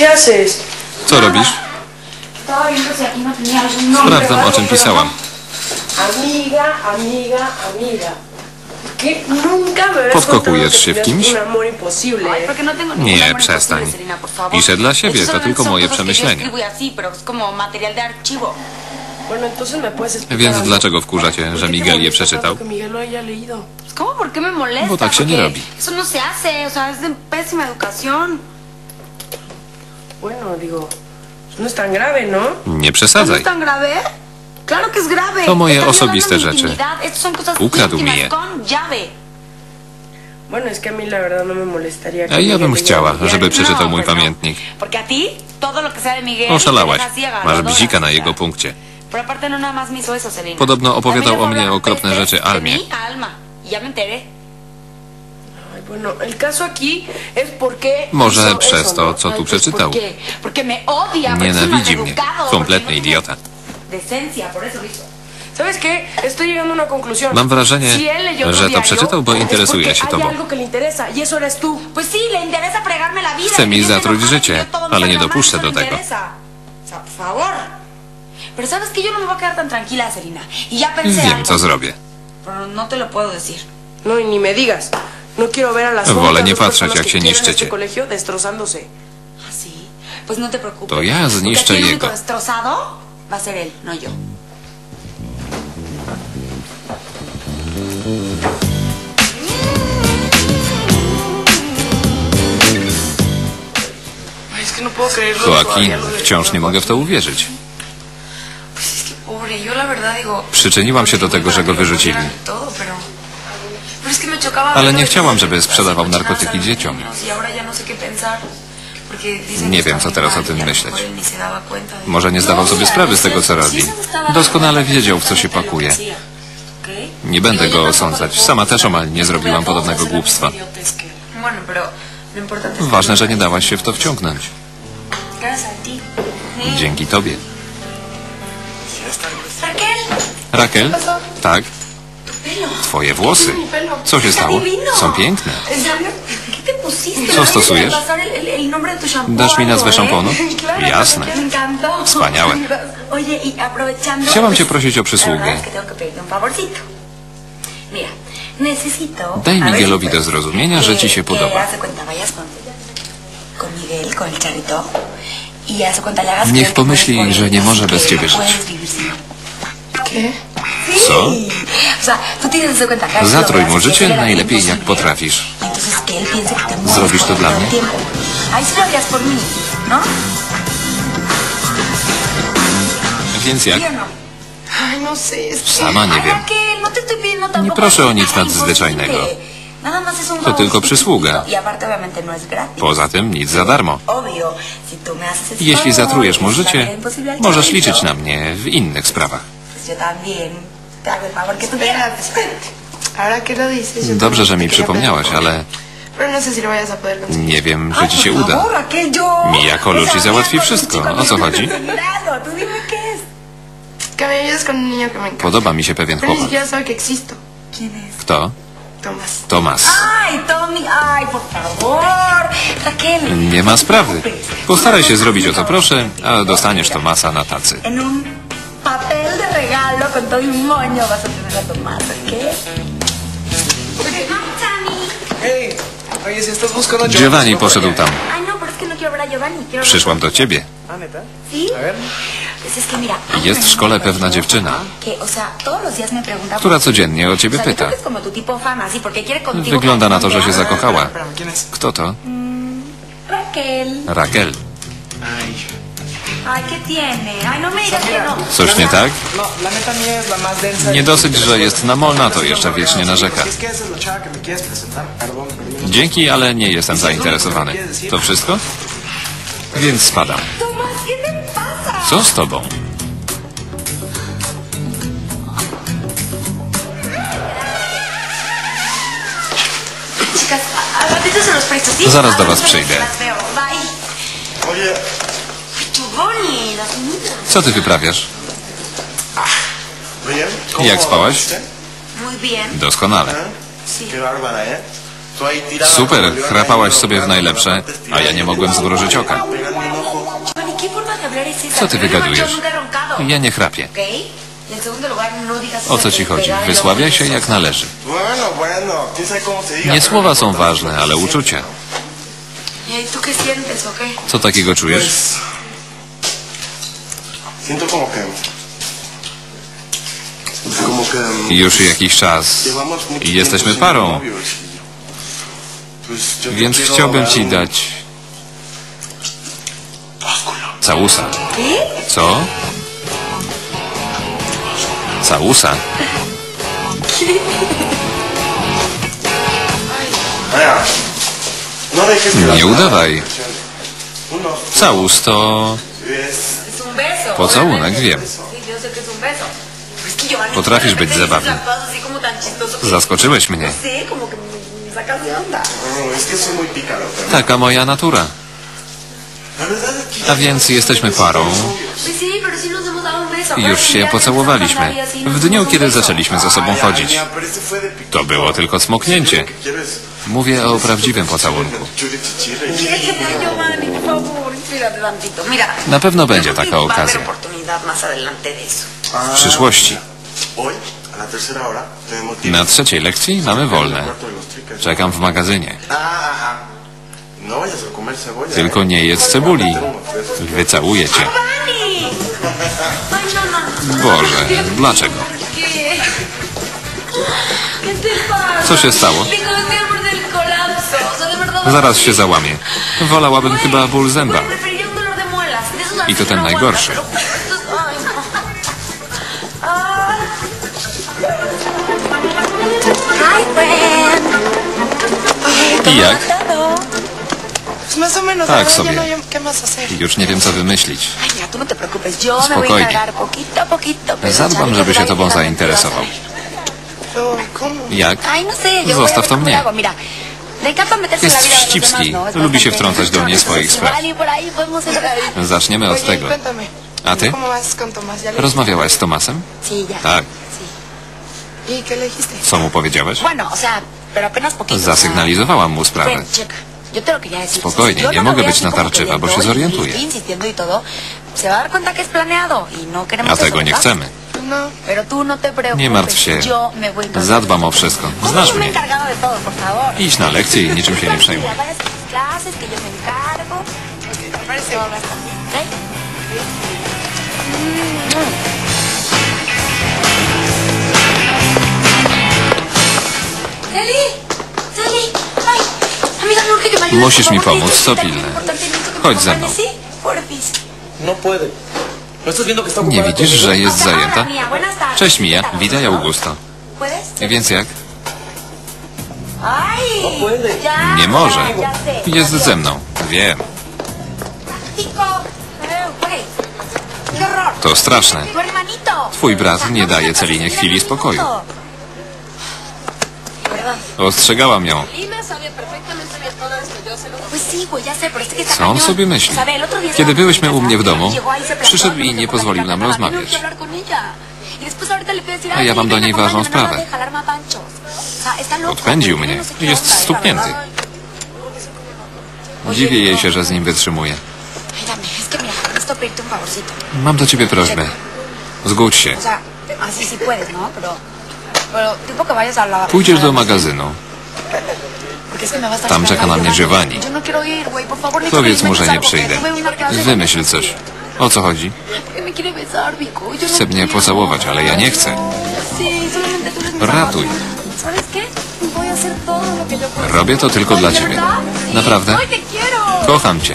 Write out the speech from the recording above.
¿Qué haces? Co robisz? Sprawdzam, o czym pisałam. Amiga, amiga, amiga. Się w kimś? no Nie, przestań. Piszę dla siebie, to tylko moje przemyślenia. Więc dlaczego wkurza cię, ¿Por że Miguel je przeczytał? Bo tak się nie robi. Eso no se hace, o sea, es de pésima educación. Bueno, digo, no es tan grave, ¿no? Nie ¿No przesadzaj. es tan grave? Claro que es grave. To moje osobiste rzeczy. Ukradł mi je. a no A ja bym chciała, żeby przeczytał mój no. pamiętnik. Oszalałaś. Masz bzika na jego punkcie. No. Podobno opowiadał o mnie okropne rzeczy Almie. Może przez to, ¿no? co tu przeczytał. ¿Por qué? Porque me odia. porque es un Nienawidzi mnie. Kompletny no idiota. Mam wrażenie, że to przeczytał, bo es interesuje porque się tobą. y. Chce mi y zatruć enojado życie, ale nie dopuszczę do tego. no. Y Wiem, algo, co zrobię. no. No, y ni me digas. No quiero ver a las Wolę nie patrzeć, jak się niszczycie. ¿Ah, no. To ja zniszczę jego. no. Joaquin, wciąż nie mogę w to uwierzyć. Przyczyniłam się do tego, że go wyrzucili. Todo, pero... Pero es que me chocaba Ale nie chciałam, żeby sprzedawał narkotyki dzieciom. Y no Nie wiem, co teraz o tym y myśleć. Może nie zdawał No, sobie mira, sprawy no z tego, co robi. Doskonale cuenta wiedział, w co się pakuje. ¿ok? Nie będę Digo, go osądzać. Sama też omal nie zrobiłam podobnego głupstwa. Ważne, że no nie dałaś się w to wciągnąć. Dzięki tobie. Raquel? Tak? Twoje włosy. Co się stało? Są piękne. Co ¿Me stosujesz? Dasz mi nazwę szamponu? Jasne. Wspaniałe. Chciałam cię prosić o przysługę. Daj Miguelowi do zrozumienia, że ci się podoba. Niech pomyśli, że nie może bez ciebie żyć. Co? Veas, mu życie najlepiej jak potrafisz. ¿Zrobisz to dla mnie? ¿no? Więc jak? ¿Sí o no? No. Sama nie wiem. Nie proszę o nic nadzwyczajnego. To tylko przysługa. Poza tym nic za darmo. Jeśli zatrujesz mu życie, możesz liczyć na mnie w innych sprawach. Dobrze, że mi przypomniałaś, ale no nie wiem, czy ci się uda. Mija Kolu ci załatwi wszystko. O co chodzi? Podoba mi się pewien chłopak. Kto? Tomas. Nie ma no sprawy. Postaraj się zrobić o co proszę, a dostaniesz Tomasa na tacy. Papel de regalo con todo un moño vas a tener a Tomás, ¿ok? Hey, oye, si estás buscando a Giovanni por poszedł tam. No, no Giovanni. Przyszłam do ciebie. Ah, Jest una w szkole pewna dziewczyna, która codziennie o ciebie pyta. Wygląda na to, że się campeonear. zakochała. Espérame, ¿quién es? Kto to? Raquel. Raquel. Ay. Ay, ¿qué tiene? Ay, no me digas que no. Coś nie tak? No. Nie dosyć, że jest namolna, to jeszcze wiecznie narzeka. No- Dzięki, ale nie jestem zainteresowany. To wszystko? Więc spadam. Co z tobą? Zaraz do was przyjdę. Co ty wyprawiasz? Jak spałaś? Doskonale. Super, chrapałaś sobie w najlepsze, a ja nie mogłem zmrużyć oka. Co ty wygadujesz? Ja nie chrapię. O co ci chodzi? Wysławiaj się jak należy. Nie słowa są ważne, ale uczucia. Co takiego czujesz? Już jakiś czas i jesteśmy parą, więc chciałbym ci dać całusa. Co? Całusa? Nie udawaj. Całus to... Pocałunek, wiem. Potrafisz być zabawny. Zaskoczyłeś mnie. Taka moja natura. A więc jesteśmy parą. Już się pocałowaliśmy. W dniu, kiedy zaczęliśmy ze sobą chodzić. To było tylko smoknięcie. Mówię o prawdziwym pocałunku. Na pewno będzie taka okazja. W przyszłości. Na trzeciej lekcji mamy wolne. Czekam w magazynie. Tylko nie jedz cebuli. Wycałuję cię. Boże, dlaczego? Co się stało? Zaraz się załamie. Wolałabym chyba ból zęba. I to ten najgorszy. I jak? Tak sobie. Już nie wiem, co wymyślić. Spokojnie. Zadbam, żeby się tobą zainteresował. Jak? Zostaw to mnie. Jest wścibski. Lubi się wtrącać do mnie swoich spraw. Zaczniemy od tego. A ty? Rozmawiałaś z Tomasem? Tak. Co mu powiedziałeś? Zasygnalizowałam mu sprawę. Spokojnie, nie mogę być natarczywa, bo się zorientuję. A tego nie chcemy. Nie martw się. Zadbam o wszystko. Znasz mnie. Idź na lekcje i niczym się nie przejmuj. Musisz mi pomóc, co pilne. Chodź ze mną. Nie widzisz, że jest zajęta? Cześć Mija, witaj Augusto. Więc jak? Nie może. Jest ze mną. Wiem. To straszne. Twój brat nie daje Celinie chwili spokoju. Ostrzegałam ją. Co on sobie myśli? Kiedy byłyśmy u mnie w domu, przyszedł i nie pozwolił nam rozmawiać. A ja mam do niej ważną sprawę. Odpędził mnie. Jest stuknięty. Dziwię jej się, że z nim wytrzymuje. Mam do ciebie prośbę. Zgódź się. Pójdziesz do magazynu. Tam czeka na mnie Giovanni. Powiedz mu, że nie przyjdę. Wymyśl coś. O co chodzi? Chce mnie pocałować, ale ja nie chcę. Ratuj. Robię to tylko dla ciebie. Naprawdę? Kocham cię.